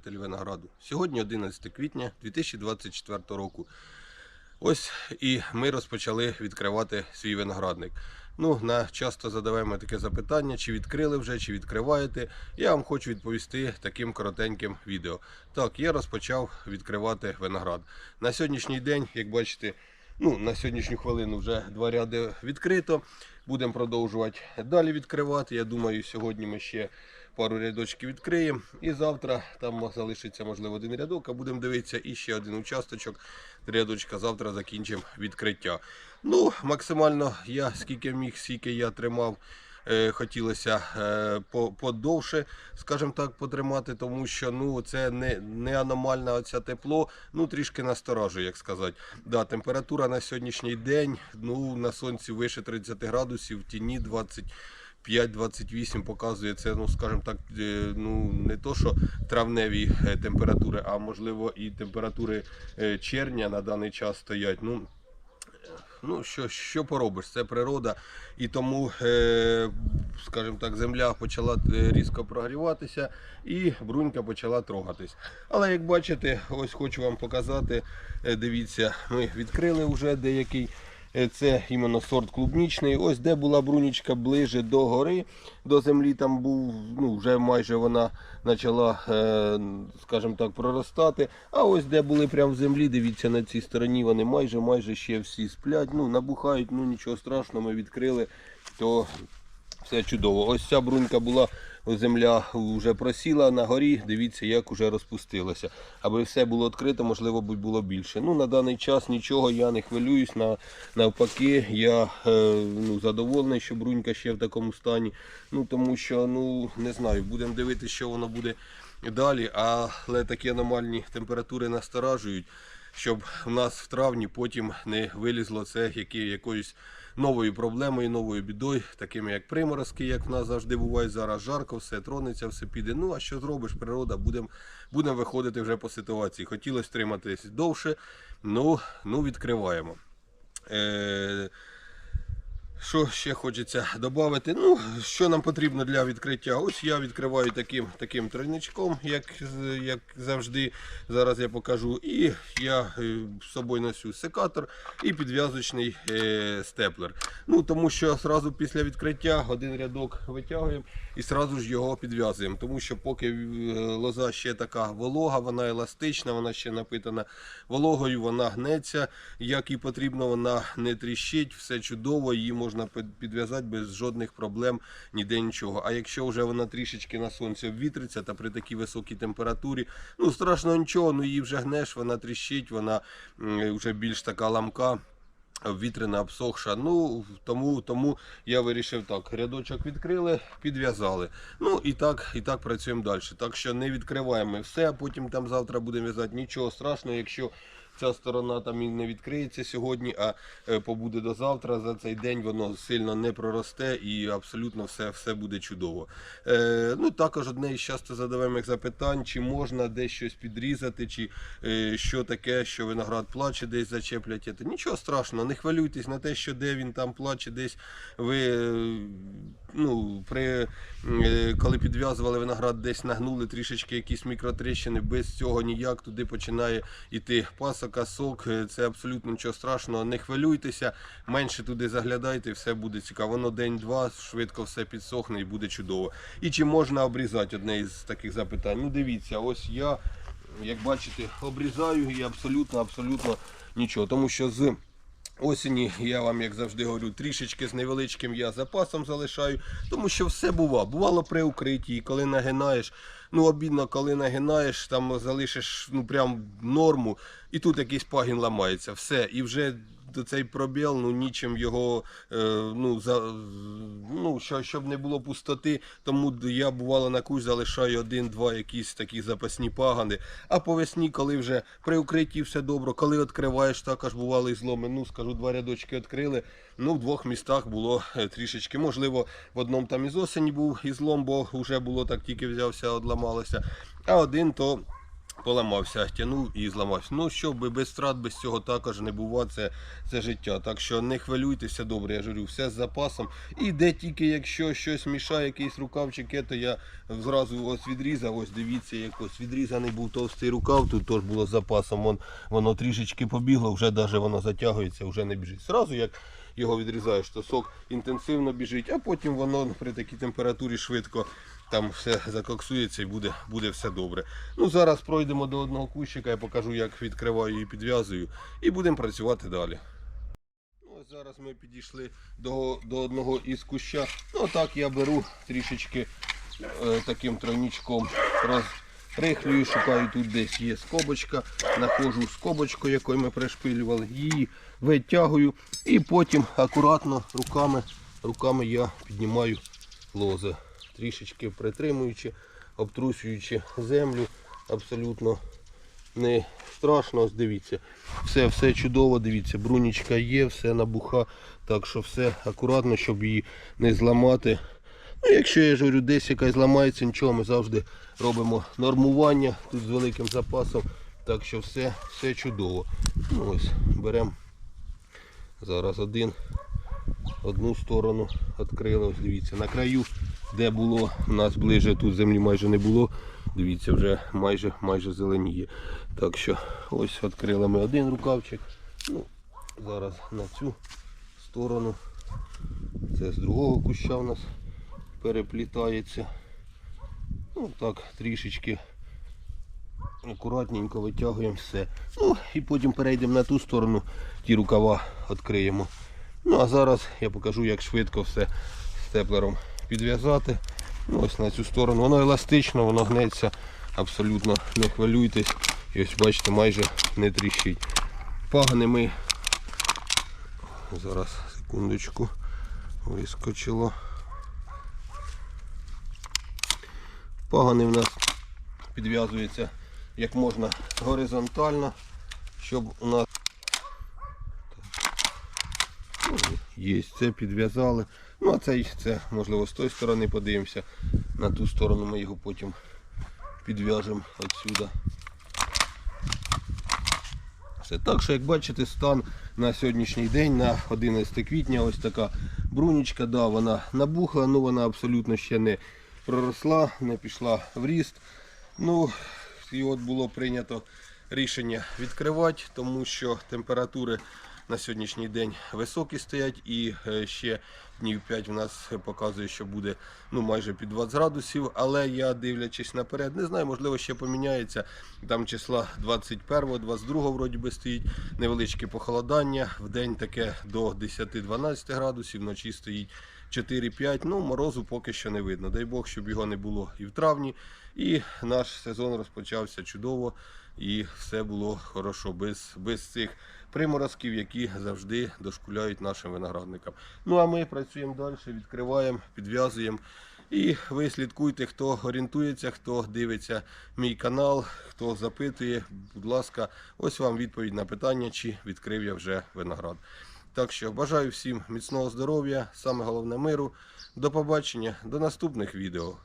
любителі винограду. Сьогодні 11 квітня 2024 року. Ось і ми розпочали відкривати свій виноградник. Ну, на часто задаваємо таке запитання, чи відкрили вже, чи відкриваєте. Я вам хочу відповісти таким коротеньким відео. Так, я розпочав відкривати виноград. На сьогоднішній день, як бачите, ну, на сьогоднішню хвилину вже два ряди відкрито. Будемо продовжувати далі відкривати. Я думаю, сьогодні ми ще пару рядочків відкриємо. І завтра там залишиться, можливо, один рядок, а будемо дивитися і ще один участочок. Рядочка завтра закінчимо відкриття. Ну, максимально я скільки міг, скільки я тримав. е, Хотілося е, подовше, скажімо так, потримати, тому що ну це не, не аномальне оце тепло, ну трішки насторожує, як сказати. Да, температура на сьогоднішній день, ну на сонці вище 30 градусів, в тіні 20. 5-28 показує це, ну скажімо так, е, ну не то, що травневі е, температури, а можливо і температури е, червня на даний час стоять. Ну, ну що, що поробиш, це природа. І тому, скажімо так, земля почала різко прогріватися і брунька почала трогатись. Але як бачите, ось хочу вам показати. Дивіться, ми відкрили вже деякий. Е, Це іменно сорт клубнічний. Ось де була брунічка ближе до гори, до землі там був, ну вже майже вона почала, е, скажімо так, проростати. А ось де були прямо в землі, дивіться на цій стороні, вони майже майже ще всі сплять. Ну, набухають, ну нічого страшного, ми відкрили, то все чудово. Ось ця брунька була, земля вже просіла на горі. Дивіться, як вже розпустилося. Аби все було відкрито, можливо, було більше. Ну, на даний час нічого, я не хвилююсь. На, навпаки, я е, ну, задоволений, що брунька ще в такому стані. Ну, тому що, ну, не знаю, будемо дивитися, що воно буде далі. Але такі аномальні температури насторажують, щоб у нас в травні потім не вилізло це якоюсь новою проблемою, новою бідою, такими як приморозки, як в нас завжди буває. Зараз жарко, все тронеться, все піде. Ну а що зробиш, природа, будемо будем виходити вже по ситуації. Хотілося триматись довше, ну, ну відкриваємо. Е, що ще хочеться додати? Ну, що нам потрібно для відкриття? Ось я відкриваю таким таким тройничком, як, як завжди. Зараз я покажу. І я е, з собою носю секатор і підв'язочний е, степлер. Ну, тому що одразу після відкриття один рядок витягуємо і одразу ж його підв'язуємо. Тому що поки е, лоза ще така волога, вона еластична, вона ще напитана вологою, вона гнеться, як і потрібно, вона не тріщить, все чудово, її можна під- підв'язати без жодних проблем, ніде нічого. А якщо вже вона трішечки на сонці обвітриться та при такій високій температурі, ну страшно нічого, ну її вже гнеш, вона тріщить, вона вже більш така ламка. Вітряна обсохша. Ну тому, тому я вирішив так. Рядочок відкрили, підв'язали. Ну і так, і так працюємо далі. Так що не відкриваємо все, а потім там завтра будемо в'язати. Нічого страшного, якщо ця сторона там і не відкриється сьогодні, а е, побуде до завтра. За цей день воно сильно не проросте і абсолютно все, все буде чудово. Е, ну також одне із часто задаваємо запитань, чи можна десь щось підрізати, чи е, що таке, що виноград плаче, десь зачеплять. Нічого страшного, не хвилюйтесь на те, що де він там плаче, десь ви е, ну, при, е, коли підв'язували виноград, десь нагнули трішечки якісь мікротріщини, без цього ніяк туди починає йти пасока, сок. Е, Це абсолютно нічого страшного. Не хвилюйтеся, менше туди заглядайте, все буде цікаво. Воно день-два, швидко все підсохне і буде чудово. І чи можна обрізати одне із таких запитань? Ну дивіться, ось я, як бачите, обрізаю і абсолютно, абсолютно нічого. Тому що з Осені я вам, як завжди говорю, трішечки з невеличким я запасом залишаю, тому що все бува. Бувало при укритті, і коли нагинаєш, ну обідно, коли нагинаєш, там залишиш ну прям норму, і тут якийсь пагін ламається. Все, і вже цей пробіл, ну нічим його, е, ну, за, ну що, щоб не було пустоти, тому я бувало на кусь залишаю один-два якісь такі запасні пагани. А по весні, коли вже при укритті все добре, коли відкриваєш, також бували зломи. Ну, скажу, два рядочки відкрили. Ну, в двох містах було е, трішечки. Можливо, в одному там із осені був ізлом, бо вже було так, тільки взявся, одламалося. А один то. Поламався, тянув і зламався. Ну, щоб без втрат, без цього також не було, це, це життя. Так що не хвилюйтеся добре, я ж говорю, все з запасом. І де тільки якщо щось мішає, якийсь рукавчик, то я зразу ось відрізав. Ось дивіться, як ось відрізаний був товстий рукав, тут теж було з запасом. Вон, воно трішечки побігло, вже навіть воно затягується, вже не біжить. Зразу як його відрізаєш, то сок інтенсивно біжить, а потім воно при такій температурі швидко там все закоксується і буде, буде все добре. Ну Зараз пройдемо до одного кущика, я покажу, як відкриваю і підв'язую, і будемо працювати далі. Ось зараз ми підійшли до, до одного із куща. Ну так я беру трішечки е, таким тройничком розрихлюю, шукаю тут десь є скобочка, знаходжу скобочку, якою ми пришпилювали, її витягую і потім акуратно руками, руками я піднімаю лози, трішечки притримуючи, обтрусюючи землю, абсолютно не страшно, ось дивіться. Все, все чудово, дивіться, брунічка є, все набуха, так що все акуратно, щоб її не зламати. Ну, якщо я ж говорю, десь якась зламається, нічого, ми завжди робимо нормування тут з великим запасом. Так що все, все чудово. Ну, ось, беремо зараз один, одну сторону відкрили, ось дивіться, на краю, де було, у нас ближе тут землі майже не було. Дивіться, вже майже майже зеленіє. Так що ось відкрили ми один рукавчик. Ну, зараз на цю сторону. Це з другого куща у нас переплітається. Ну так, трішечки акуратненько витягуємо все. Ну і потім перейдемо на ту сторону, ті рукава відкриємо. Ну а зараз я покажу, як швидко все степлером підв'язати. Ну, ось на цю сторону. Воно еластично, воно гнеться, абсолютно не хвилюйтесь. І ось бачите, майже не тріщить. Пагани ми. Зараз секундочку. Вискочило. Пагани в нас підв'язуються як можна горизонтально, щоб у нас Ну, Є, це підв'язали. Ну а це, це можливо з тої сторони подивимося. На ту сторону ми його потім підв'яжемо отсюда. Все. Так що, як бачите, стан на сьогоднішній день, на 11 квітня, ось така брунічка, да, вона набухла, ну вона абсолютно ще не проросла, не пішла в ріст. Ну, і от було прийнято рішення відкривати, тому що температури на сьогоднішній день високі стоять і е, ще днів 5 в нас показує, що буде ну, майже під 20 градусів. Але я дивлячись наперед, не знаю, можливо ще поміняється. Там числа 21, 22 вроді би стоїть невеличке похолодання. В день таке до 10-12 градусів, вночі стоїть 4-5. Ну, морозу поки що не видно. Дай Бог, щоб його не було і в травні. І наш сезон розпочався чудово і все було хорошо, без, без цих приморозків, які завжди дошкуляють нашим виноградникам. Ну а ми працюємо далі, відкриваємо, підв'язуємо. І ви слідкуйте, хто орієнтується, хто дивиться мій канал, хто запитує, будь ласка, ось вам відповідь на питання, чи відкрив я вже виноград. Так що бажаю всім міцного здоров'я, саме головне миру. До побачення, до наступних відео.